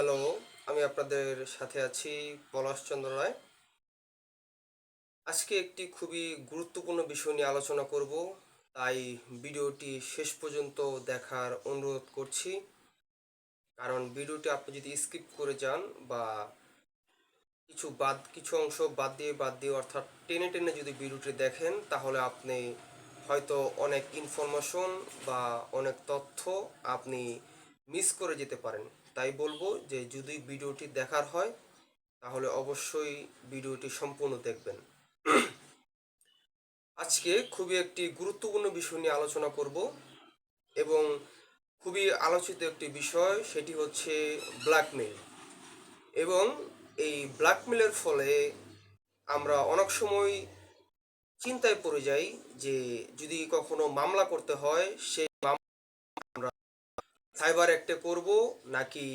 Hello, আমি আপনাদের সাথে আছি পলাশচন্দ্র রায়। আজকে একটি খুবই গুরুত্বপূর্ণ বিষয় নিয়ে আলোচনা করব, তাই ভিডিওটি শেষ পর্যন্ত দেখার অনুরোধ করছি। কারণ ভিডিওটি আপনি যদি স্কিপ করে যান বা কিছু বাদ, কিছু অংশ বাদ দিয়ে বাদ দিয়ে অর্থাৎ টেনে টেনে যদি ভিডিওটি দেখেন, তাহলে আপনি হয়তো অনেক ইনফরমেশন বা অনেক তথ্য আপনি মিস করে যেতে পারেন। তাই বলব যে যদি ভিডিওটি দেখার হয়, তাহলে অবশ্যই ভিডিওটি সম্পূর্ণ দেখবেন। আজকে খুবই একটি গুরুত্বপূর্ণ বিষয় নিয়ে আলোচনা করব এবং খুবই আলোচিত একটি বিষয়, সেটি হচ্ছে ব্ল্যাকমেল এবং এই ব্ল্যাকমেলের ফলে আমরা অনেক সময় চিন্তায় পড়ে যাই যে যদি কখনো মামলা করতে হয় আমরা সাইবার অ্যাক্টে করব, নাকি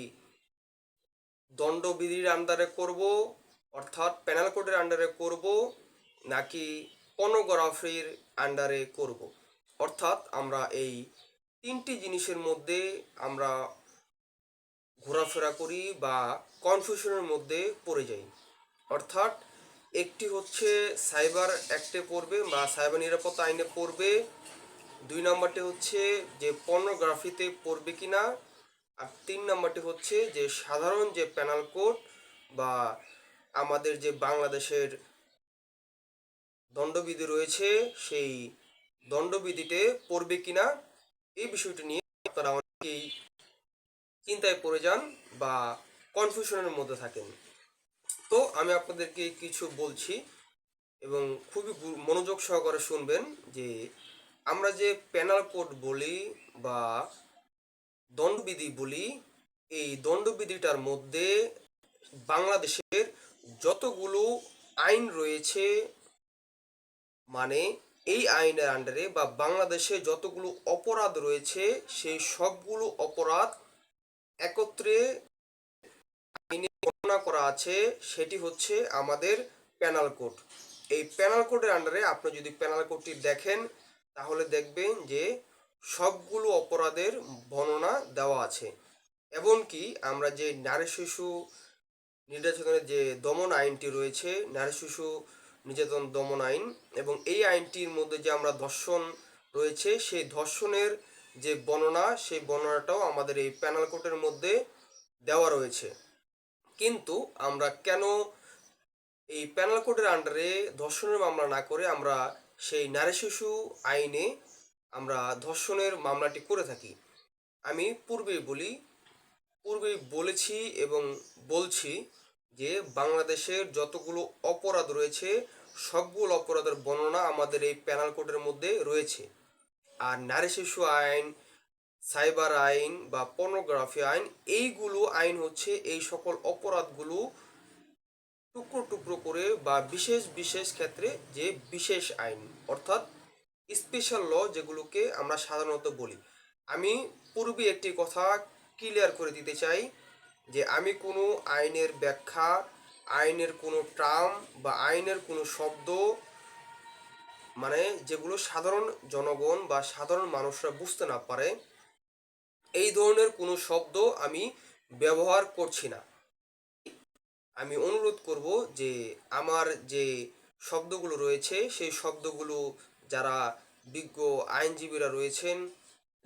দণ্ডবিধির আন্ডারে করব, অর্থাৎ প্যানেল কোডের আন্ডারে করব, নাকি পর্নোগ্রাফির আন্ডারে করব? অর্থাৎ আমরা এই তিনটি জিনিসের মধ্যে আমরা ঘোরাফেরা করি বা কনফিউশনের মধ্যে পড়ে যাই। অর্থাৎ একটি হচ্ছে সাইবার অ্যাক্টে পড়বে বা সাইবার নিরাপত্তা আইনে পড়বে দুই নম্বরটি হচ্ছে যে পর্নোগ্রাফিতে পড়বে কি না আর তিন নম্বরটি হচ্ছে যে সাধারণ যে প্যানাল কোড বা আমাদের যে বাংলাদেশের দণ্ডবিধি রয়েছে, সেই দণ্ডবিধিতে পড়বে কি না এই বিষয়টি নিয়ে আপনারা অনেকেই চিন্তায় পড়ে যান বা কনফিউশনের মধ্যে থাকেন। তো আমি আপনাদেরকে কিছু বলছি এবং খুবই মনোযোগ সহকারে শুনবেন যে আমরা যে প্যানাল কোড বলি বা দণ্ডবিধি বলি, এই দণ্ডবিধিটার মধ্যে বাংলাদেশের যতগুলো আইন রয়েছে মানে এই আইনের আন্ডারে বা বাংলাদেশে যতগুলো অপরাধ রয়েছে, সেই সবগুলো অপরাধ একত্রে আইনে করা আছে, সেটি হচ্ছে আমাদের প্যানাল কোড এই প্যানাল কোডের আন্ডারে আপনি যদি প্যানাল কোডটি দেখেন তাহলে দেখবেন যে সবগুলো অপরাধের বর্ণনা দেওয়া আছে। এমনকি আমরা যে নারী শিশু নির্যাতনের যে দমন আইনটি রয়েছে, নারী শিশু নির্যাতন দমন আইন এবং এই আইনটির মধ্যে যে আমরা ধর্ষণ রয়েছে, সেই ধর্ষণের যে বর্ণনা, সেই বর্ণনাটাও আমাদের এই প্যানাল কোর্টের মধ্যে দেওয়া রয়েছে। কিন্তু আমরা কেন এই প্যানাল কোর্টের আন্ডারে ধর্ষণের মামলা না করে আমরা সেই নারী শিশু আইনে আমরা ধর্ষণের মামলাটি করে থাকি। আমি পূর্বেই বলি, পূর্বেই বলেছি এবং বলছি যে বাংলাদেশের যতগুলো অপরাধ রয়েছে, সবগুলো অপরাধের বর্ণনা আমাদের এই প্যানাল কোডের মধ্যে রয়েছে। আর নারী শিশু আইন, সাইবার আইন বা পর্নোগ্রাফি আইন, এইগুলো আইন হচ্ছে এই সকল অপরাধগুলো টুকরো টুকরো করে বা বিশেষ বিশেষ ক্ষেত্রে যে বিশেষ আইন, অর্থাৎ স্পেশাল ল যেগুলোকে আমরা সাধারণত বলি। আমি পূর্বে একটি কথা ক্লিয়ার করে দিতে চাই যে আমি কোনো আইনের ব্যাখ্যা, আইনের কোনো টার্ম বা আইনের কোনো শব্দ মানে যেগুলো সাধারণ জনগণ বা সাধারণ মানুষরা বুঝতে না পারে, এই ধরনের কোনো শব্দ আমি ব্যবহার করছি না। আমি অনুরোধ করব যে আমার যে শব্দগুলো রয়েছে, সেই শব্দগুলো যারা বিজ্ঞ আইনজীবীরা রয়েছেন,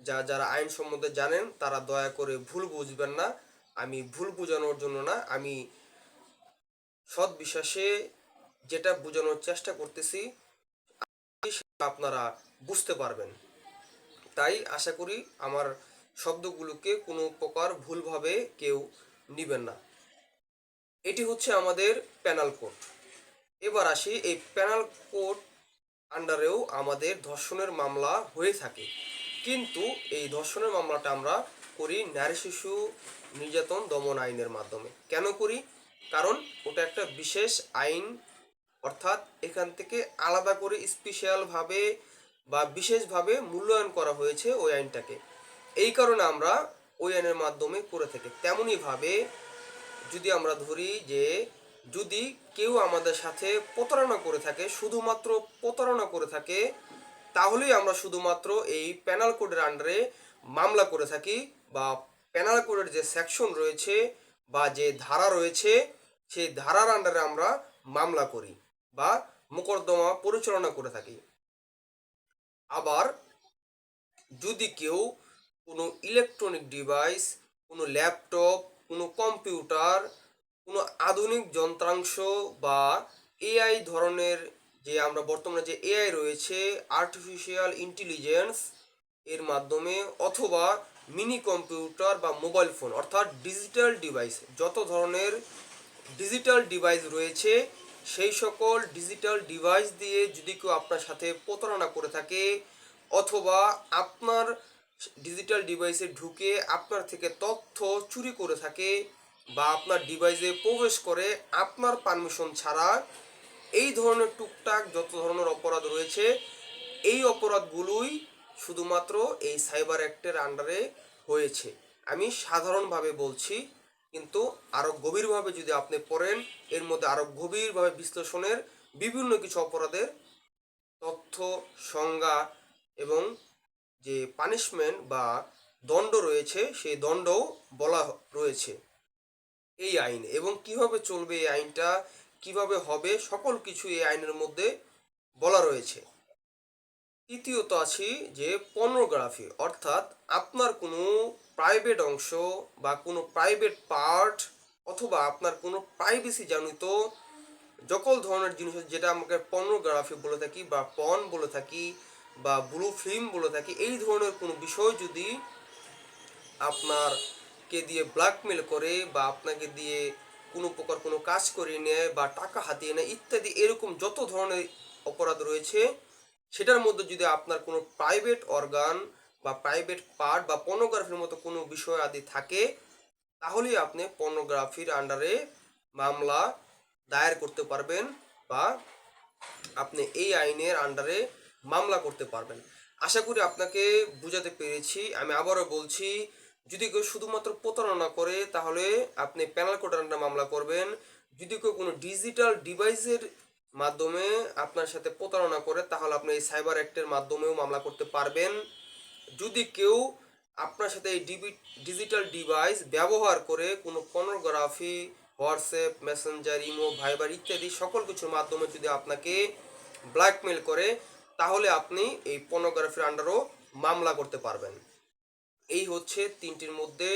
যা যারা আইন সম্বন্ধে জানেন, তারা দয়া করে ভুল বুঝবেন না। আমি ভুল বোঝানোর জন্য না, আমি সৎ বিশ্বাসে যেটা বোঝানোর চেষ্টা করতেছি আপনারা বুঝতে পারবেন। তাই আশা করি আমার শব্দগুলোকে কোনো প্রকার ভুলভাবে কেউ নেবেন না। এটি হচ্ছে আমাদের প্যানাল কোড এবার আসি, এই প্যানাল কোড আন্ডারেও আমাদের ধর্ষণের মামলা হয়ে থাকে। কিন্তু এই ধর্ষণের মামলাটা আমরা করি নারী শিশু নির্যাতন দমন আইনের মাধ্যমে। কেন করি? কারণ ওটা একটা বিশেষ আইন, অর্থাৎ এখান থেকে আলাদা করে স্পেশালভাবে বা বিশেষভাবে মূল্যায়ন করা হয়েছে ওই আইনটাকে। এই কারণে আমরা ওই আইনের মাধ্যমে করে থাকি। তেমনইভাবে যদি আমরা ধরি যে যদি কেউ আমাদের সাথে প্রতারণা করে থাকে, শুধুমাত্র প্রতারণা করে থাকে, তাহলেই আমরা শুধুমাত্র এই প্যানাল কোডের আন্ডারে মামলা করে থাকি বা প্যানাল কোডের যে সেকশন রয়েছে বা যে ধারা রয়েছে, সেই ধারার আন্ডারে আমরা মামলা করি বা মোকদ্দমা পরিচালনা করে থাকি। আবার যদি কেউ কোনো ইলেকট্রনিক ডিভাইস কোনো ল্যাপটপ কোনো কম্পিউটার, কোনো আধুনিক যন্ত্রাংশ বা এআই ধরনের যে আমরা বর্তমানে যে এআই রয়েছে আর্টিফিশিয়াল ইন্টেলিজেন্স এর মাধ্যমে অথবা মিনি কম্পিউটার বা মোবাইল ফোন অর্থাৎ ডিজিটাল ডিভাইস যত ধরনের ডিজিটাল ডিভাইস রয়েছে, সেই সকল ডিজিটাল ডিভাইস দিয়ে যদি কেউ আপনার সাথে প্রতারণা করে থাকে অথবা আপনার ডিজিটাল ডিভাইসে ঢুকে আপনার থেকে তথ্য চুরি করে থাকে বা আপনার ডিভাইসে প্রবেশ করে আপনার পারমিশন ছাড়া এই ধরনের টুকটাক যত ধরনের অপরাধ রয়েছে, এই অপরাধগুলোই শুধুমাত্র এই সাইবার অ্যাক্টের আন্ডারে হয়েছে। আমি সাধারণভাবে বলছি, কিন্তু আরও গভীরভাবে যদি আপনি পড়েন, এর মধ্যে আরও গভীরভাবে বিশ্লেষণের বিভিন্ন কিছু অপরাধের তথ্য, সংজ্ঞা এবং যে পানিশমেন্ট বা দণ্ড রয়েছে, সেই দণ্ডও বলা রয়েছে এই আইন। এবং কীভাবে চলবে এই আইনটা, কীভাবে হবে, সকল কিছু এই আইনের মধ্যে বলা রয়েছে। তৃতীয়ত আছি যে পর্নোগ্রাফি অর্থাৎ আপনার কোনো প্রাইভেট অংশ বা কোনো প্রাইভেট পার্ট অথবা আপনার কোনো প্রাইভেসি জানিত সকল ধরনের জিনিস যেটা আমাকে পর্নোগ্রাফি বলে থাকি বা পন বলে থাকি বা ব্লু ফিল্ম বলে থাকি, এই ধরনের কোনো বিষয় যদি আপনার কে দিয়ে ব্ল্যাকমেল করে বা আপনাকে দিয়ে কোনো প্রকার কোনো কাজ করিয়ে নেয় বা টাকা হাতিয়ে নেয় ইত্যাদি, এরকম যত ধরনের অপরাধ রয়েছে, সেটার মধ্যে যদি আপনার কোনো প্রাইভেট অর্গান বা প্রাইভেট পার্ট বা পর্নোগ্রাফির মতো কোনো বিষয় আদি থাকে, তাহলেই আপনি পর্নোগ্রাফির আন্ডারে মামলা দায়ের করতে পারবেন বা আপনি এই আইনের আন্ডারে মামলা করতে পারবেন। আশা করি আপনাকে বুঝাতে পেরেছি। আমি আবারও বলছি, যদি কেউ শুধুমাত্র প্রতারণা করে, তাহলে আপনি প্যানাল আন্ডারে মামলা করবেন। যদি কেউ কোনো ডিজিটাল ডিভাইসের মাধ্যমে আপনার সাথে প্রতারণা করে, তাহলে আপনি এই সাইবার অ্যাক্টের মাধ্যমেও মামলা করতে পারবেন। যদি কেউ আপনার সাথে এই ডিবি ডিজিটাল ডিভাইস ব্যবহার করে, কোনো পর্নোগ্রাফি হোয়াটসঅ্যাপ মেসেঞ্জার ইমো ভাইবার ইত্যাদি সকল কিছুর মাধ্যমে যদি আপনাকে ব্ল্যাকমেল করে তাহলে আপনি এই পর্নোগ্রাফির আন্ডারও মামলা করতে পারবেন। এই হচ্ছে তিনটির মধ্যে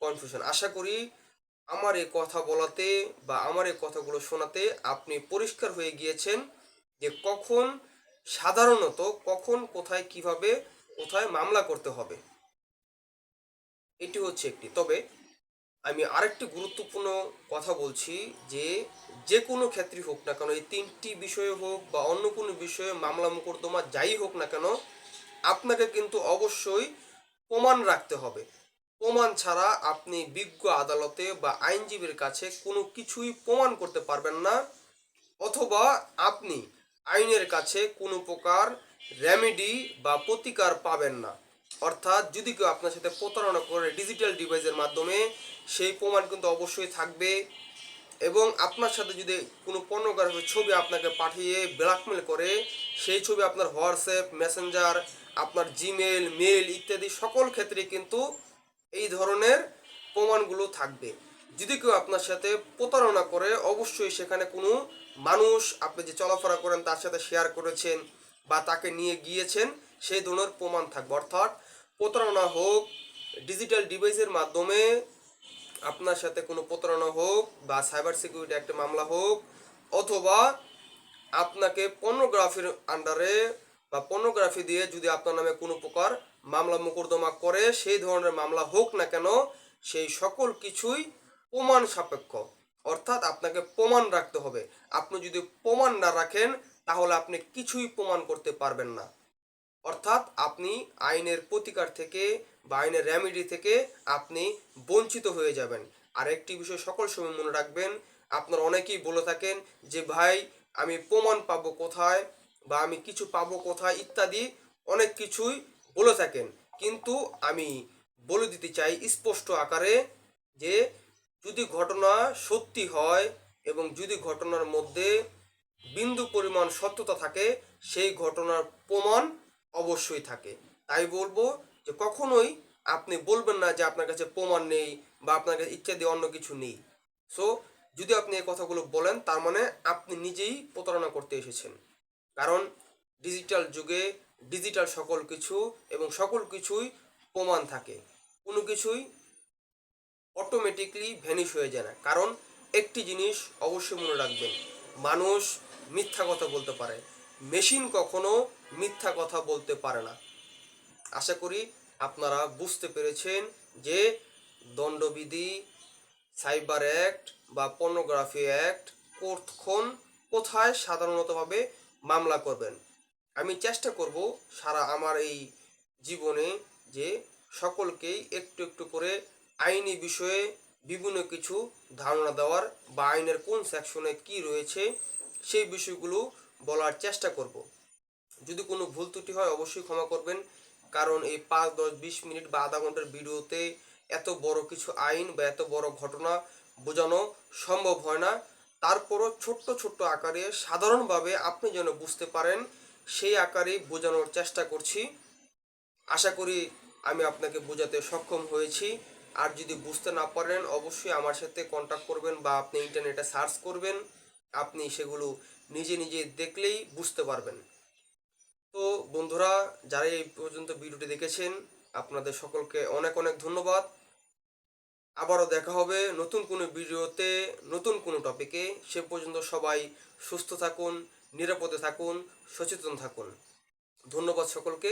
কনফিউশন আশা করি আমার এই কথা বলাতে বা আমার এই কথাগুলো শোনাতে আপনি পরিষ্কার হয়ে গিয়েছেন যে কখন সাধারণত কখন, কোথায়, কীভাবে, কোথায় মামলা করতে হবে। এটি হচ্ছে একটি। তবে আমি আরেকটি গুরুত্বপূর্ণ কথা বলছি যে যে কোনো ক্ষেত্রে হোক না কেন, এই তিনটি বিষয়ে হোক বা অন্য কোনো বিষয়ে মামলা মোকদ্দমা যাই হোক না কেন, আপনাকে কিন্তু অবশ্যই প্রমাণ রাখতে হবে। প্রমাণ ছাড়া আপনি বিজ্ঞ আদালতে বা আইনজীবীর কাছে কোনো কিছুই প্রমাণ করতে পারবেন না, অথবা আপনি আইনের কাছে কোনো প্রকার রেমেডি বা প্রতিকার পাবেন না। অর্থাৎ যদি কেউ আপনার সাথে প্রতারণা করে ডিজিটাল ডিভাইসের মাধ্যমে, সেই প্রমাণ কিন্তু অবশ্যই থাকবে। এবং আপনার সাথে যদি কোনো পর্নোগ্রাফির ছবি আপনাকে পাঠিয়ে ব্ল্যাকমেল করে, সেই ছবি আপনার হোয়াটসঅ্যাপ মেসেঞ্জার আপনার জিমেল মেল ইত্যাদি সকল ক্ষেত্রে কিন্তু এই ধরনের প্রমাণগুলো থাকবে। যদি কেউ আপনার সাথে প্রতারণা করে, অবশ্যই সেখানে কোনো মানুষ আপনি যে চলাফেরা করেন তার সাথে শেয়ার করেছেন বা তাকে নিয়ে গিয়েছেন, সেই ধরনের প্রমাণ থাকবে। অর্থাৎ প্রতারণা হোক ডিজিটাল ডিভাইসের মাধ্যমে আপনার সাথে কোনো প্রতারণা হোক বা সাইবার সিকিউরিটি একটা মামলা হোক, অথবা আপনাকে পর্নোগ্রাফির আন্ডারে বা পর্নোগ্রাফি দিয়ে যদি আপনার নামে কোনো প্রকার মামলা মোকদ্দমা করে, সেই ধরনের মামলা হোক না কেন, সেই সকল কিছুই প্রমাণ সাপেক্ষ। অর্থাৎ আপনাকে প্রমাণ রাখতে হবে। আপনি যদি প্রমাণ না রাখেন, তাহলে আপনি কিছুই প্রমাণ করতে পারবেন না। অর্থাৎ আপনি আইনের প্রতিকার থেকে বা আইনের রেমেডি থেকে আপনি বঞ্চিত হয়ে যাবেন। আর একটি বিষয় সকল সময় মনে রাখবেন, আপনার অনেকেই বলে থাকেন যে, ভাই, আমি প্রমাণ পাবো কোথায় বা আমি কিছু পাবো কোথায়? ইত্যাদি অনেক কিছুই বলে থাকেন। কিন্তু আমি বলে দিতে চাই স্পষ্ট আকারে যে, যদি ঘটনা সত্যি হয় এবং যদি ঘটনার মধ্যে বিন্দু পরিমাণ সত্যতা থাকে, সেই ঘটনার প্রমাণ অবশ্যই থাকে। তাই বলব যে কখনোই আপনি বলবেন না যে আপনার কাছে প্রমাণ নেই বা আপনার কাছে ইত্যাদি অন্য কিছু নেই। সো যদি আপনি এই কথাগুলো বলেন, তার মানে আপনি নিজেই প্রতারণা করতে এসেছেন। কারণ ডিজিটাল যুগে ডিজিটাল সকল কিছু এবং সকল কিছুই প্রমাণ থাকে। কোনো কিছুই অটোমেটিকলি ভ্যানিশ হয়ে যায় না। কারণ একটি জিনিস অবশ্যই মনে রাখবেন, মানুষ মিথ্যা কথা বলতে পারে। মেশিন কখনো মিথ্যা কথা বলতে পারে না। আশা করি আপনারা বুঝতে পেরেছেন যে দণ্ডবিধি, সাইবার অ্যাক্ট বা পর্নোগ্রাফি অ্যাক্ট কখন কোথায় সাধারণতভাবে মামলা করবেন। আমি চেষ্টা করব সারা আমার এই জীবনে যে সকলকেই একটু একটু করে আইনি বিষয়ে বিভিন্ন কিছু ধারণা দেওয়ার বা আইনের কোন সেকশনে কি রয়েছে সেই বিষয়গুলো বলার চেষ্টা করব। যদি কোনো ভুল ত্রুটি হয় অবশ্যই ক্ষমা করবেন। কারণ এই পাঁচ, দশ, বিশ মিনিট বা আধা ঘণ্টার ভিডিওতে এত বড় কিছু আইন বা এত বড় ঘটনা বোঝানো সম্ভব হয় না। তারপরও ছোট্ট ছোট্ট আকারে সাধারণভাবে আপনি যেন বুঝতে পারেন, সেই আকারে বোঝানোর চেষ্টা করছি। আশা করি আমি আপনাকে বোঝাতে সক্ষম হয়েছি। আর যদি বুঝতে না পারেন, অবশ্যই আমার সাথে কন্ট্যাক্ট করবেন বা আপনি ইন্টারনেটে সার্চ করবেন। আপনি সেগুলো নিজে নিজে দেখলেই বুঝতে পারবেন। তো বন্ধুরা, যারা এই পর্যন্ত ভিডিওটি দেখেছেন, আপনাদের সকলকে অনেক অনেক ধন্যবাদ। আবারও দেখা হবে নতুন কোনো ভিডিওতে, নতুন কোনো টপিকে সে পর্যন্ত সবাই সুস্থ থাকুন, নিরাপদে থাকুন, সচেতন থাকুন। ধন্যবাদ সকলকে।